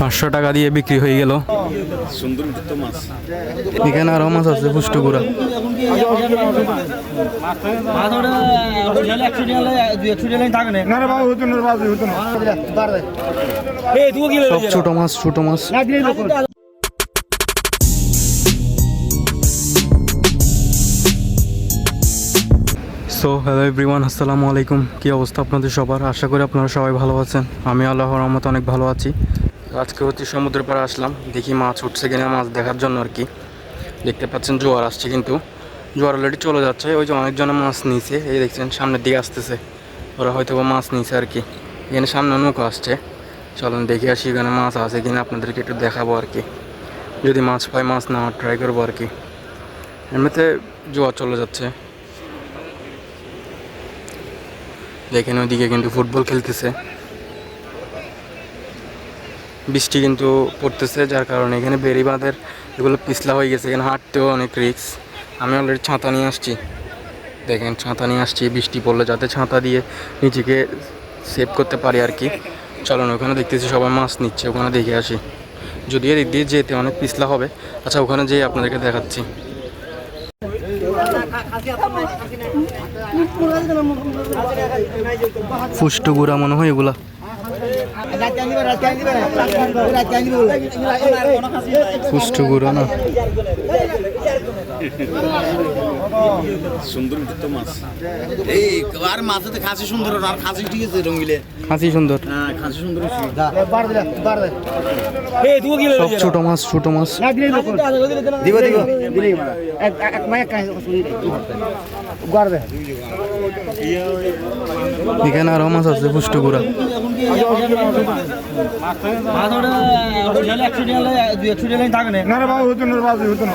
পাঁচশো টাকা দিয়ে বিক্রি হয়ে গেল। এখানে আরও মাছ আছে পুষ্ট গুড়া। সব ছোট মাছ ছোট মাছ। সো হ্যালো এভরিওয়ান আসসালামু আলাইকুম। কী অবস্থা আপনাদের সবার? আশা করি আপনারা সবাই ভালো আছেন। আমি আল্লাহর রহমতে অনেক ভালো আছি। আজকে হচ্ছে সমুদ্রের পাড়ে আসলাম। দেখি মাছ উঠছে কিনা, মাছ দেখার জন্য আর কি। দেখতে পাচ্ছেন জোয়ার আসছে কিন্তু। জোয়ার অলরেডি চলে যাচ্ছে। ওই যে অনেকজনে মাছ নিয়েছে এই দেখছেন, সামনের দিকে আসতেছে। ওরা হয়তো বা মাছ নিয়েছে আর কি। এখানে সামনে নৌকা আসছে। চলুন দেখে আসি এখানে মাছ আছে কিনা, আপনাদেরকে একটু দেখাবো আর কি। যদি মাছ পাই, মাছ নেওয়ার ট্রাই করব আর কি। এমনিতে জোয়ার চলে যাচ্ছে। দেখেন ওইদিকে কিন্তু ফুটবল খেলতেছে। বৃষ্টি কিন্তু পড়তেছে, যার কারণে এখানে বেরি বাঁধের এগুলো পিছলা হয়ে গেছে, এখানে হাঁটতেও অনেক রিক্স আমি অলরেডি ছাতা নিয়ে আসছি। দেখেন, ছাতা নিয়ে আসছি, বৃষ্টি পড়লে যাতে ছাতা দিয়ে নিজেকে সেভ করতে পারি আর কি। চলুন, ওখানে দেখতেছি সবাই মাছ নিচ্ছে, ওখানে দেখে আসি। যদিও দিক দিয়ে যেতে অনেক পিছলা হবে আচ্ছা ওখানে যেয়ে আপনাদেরকে দেখাচ্ছি। ফুষ্ট গুড়া মনে হয় এগুলা। পুষ্টগুড়া না? সুন্দর তো মাছ। এই আর মাছ তো খাসি সুন্দর আর খাসি ঠিক আছে রঙিলে হাসি সুন্দর। হ্যাঁ খাসি সুন্দর সব ছোট মাছ ছোট মাছ। দিব দিব এখানে আরও মাছ আছে ফুষ্ট গুড়া। না। রে বাবু হতো না বাবু হতো না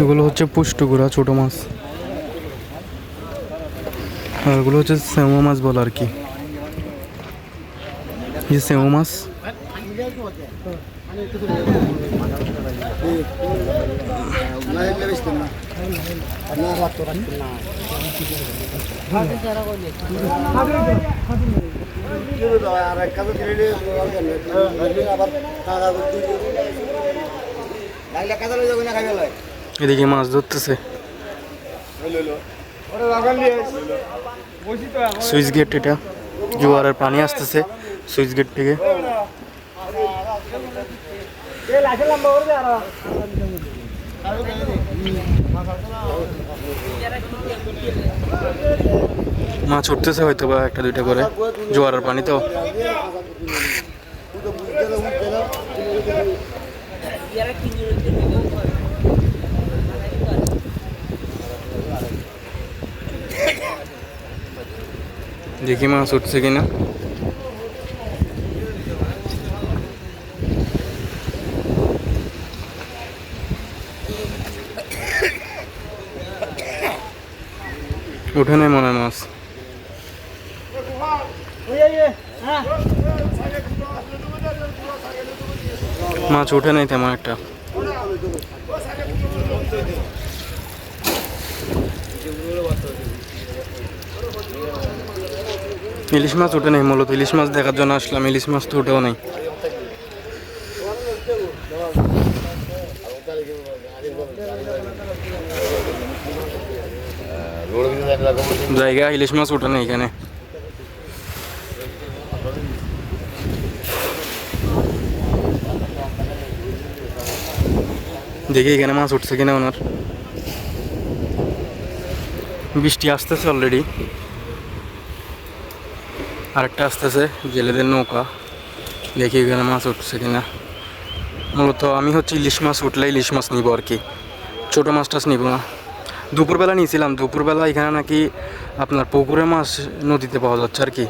এগুলো হচ্ছে পুষ্ট গুড়া ছোট মাছ। আর এগুলো হচ্ছে সেমো মাছ বলে আর কি। যে সেমো মাছ। এদিকে মাছ ধরতেছে। সুইচ গেট এটা। জোয়ারের পানি আসতেছে সুইচ গেট থেকে। মাছ উঠতেছে হয়তো বা একটা দুইটা করে। জোয়ারের পানি তো। দেখি মাছ উঠছে কিনা। উঠে নেই মনে মাছ। মাছ উঠে নাই তেমন একটা। ইলিশ মাছ উঠে নেই, মূলত ইলিশ মাছ দেখার জন্য আসলাম, ইলিশ মাছ তো উঠেও নেই। জায়গা, ইলিশ মাছ উঠে নেই এখানে। দেখি এখানে মাছ উঠছে কিনা ওনার। বৃষ্টি আসতেছে অলরেডি আরেকটা আসতেছে, জেলেদের নৌকা। দেখি এখানে মাছ উঠছে কিনা। মূলত আমি হচ্ছে ইলিশ মাছ উঠলে ইলিশ মাছ নিব আর কি। ছোটো মাছ টাছ নিব না। দুপুরবেলা নিয়েছিলাম। দুপুরবেলা এখানে নাকি আপনার পুকুরে মাছ নদীতে পাওয়া যাচ্ছে আর কি।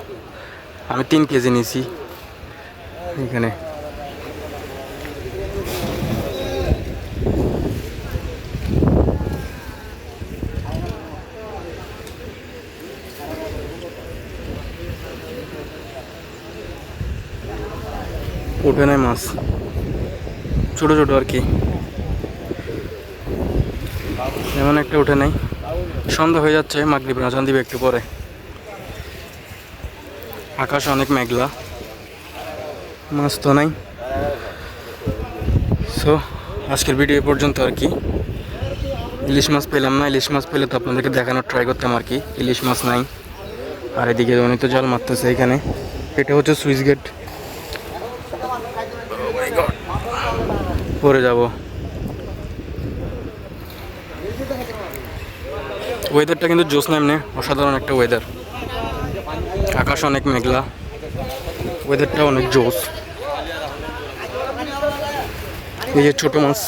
আমি তিন কেজি নিয়েছি। এখানে। উঠে নাই মাছ। ছোট ছোট আর কি। এমন একটা উঠে নাই। সন্ধ্যা হয়ে যাচ্ছে, মাগরিব রাজান দিবে একটু পরে। আকাশ অনেক মেঘলা। মাছ তো নাই। সো আজকের ভিডিও পর্যন্ত আর কি। ইলিশ মাছ পেলাম না, ইলিশ মাছ পেলে তো আপনাদেরকে দেখানোর ট্রাই করতাম আর কি। ইলিশ মাছ নাই। আর এদিকে উনি তো জল মারতেছে এখানে। এটা হচ্ছে সুইচ গেট পরে যাব। ওয়েদারটা কিন্তু জোস নামনে অসাধারণ একটা ওয়েদার আকাশ অনেক মেঘলা। ওয়েদারটা অনেক জোস এই যে ছোট মাছ।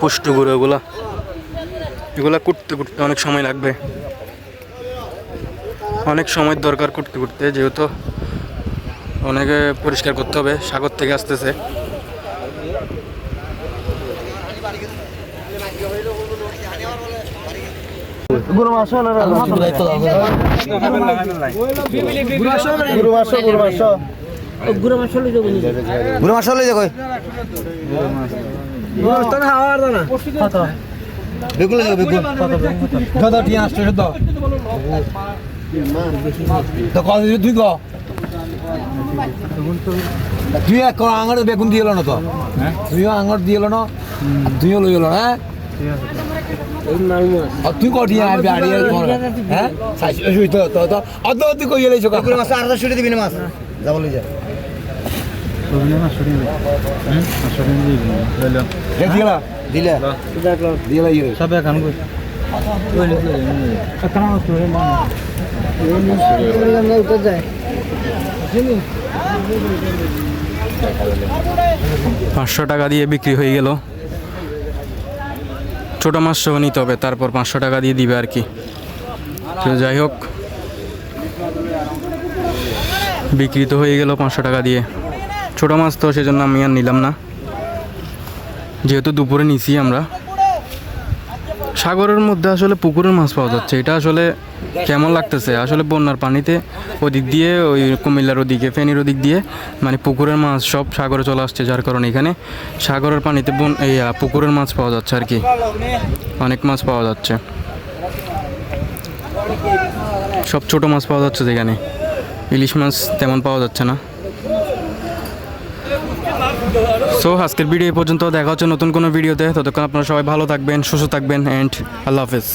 পুষ্ট গুঁড়ো এগুলা এগুলা কুটতে কুটতে অনেক সময় লাগবে। অনেক সময় দরকার করতে করতে যেহেতু অনেকে পরিষ্কার করতে হবে সাগর থেকে আসতেছে। গুরু না গুরু মাছ গুরু মাছ গুরু মাছ হলে যাব গুরু মাছ বেগুন লাগে বেগুন। কত টিয়া আসছে শুদ্ধ তো কত দুই গো? তুই এক আঙার বেগুন দিয়ে এলো না তো? তুইও আঙার দিয়ে এলো না? তুইও লই এলো হ্যাঁ? তুই কটি আসবি আড়ি আর তোমার হ্যাঁ? সাইজ শুই তো তো তো। অত তুই কই এলাইছো কাকুর মাছ আর শুটে দিবি না মাছ? যাব লই যা। দিলা দিলা দিলা ইয়ে সব এখন কই পাঁচশো টাকা দিয়ে বিক্রি হয়ে গেল। ছোট মাছ সহ নিতে হবে তারপর পাঁচশো টাকা দিয়ে দিবে আর কি। তো যাই হোক বিক্রি তো হয়ে গেল পাঁচশো টাকা দিয়ে। ছোট মাছ তো সেজন্য আমি আর নিলাম না। যেহেতু দুপুরে নিছি আমরা। সাগরের মধ্যে আসলে পুকুরের মাছ পাওয়া যাচ্ছে। এটা আসলে কেমন লাগতেছে? আসলে বন্যার পানিতে ওদিক দিয়ে, ওই কুমিল্লার ওদিকে, ফেনীর ওদিক দিয়ে মানে পুকুরের মাছ সব সাগরে চলে আসছে, যার কারণে এখানে সাগরের পানিতে বন, এই পুকুরের মাছ পাওয়া যাচ্ছে আর কি। অনেক মাছ পাওয়া যাচ্ছে। সব ছোট মাছ পাওয়া যাচ্ছে যেখানে। ইলিশ মাছ তেমন পাওয়া যাচ্ছে না। সো আজকের ভিডিও পর্যন্ত। দেখা হচ্ছে নতুন কোনো ভিডিওতে ততক্ষণ আপনারা সবাই ভালো থাকবেন, সুস্থ থাকবেন অ্যান্ড আল্লাহ হাফেজ।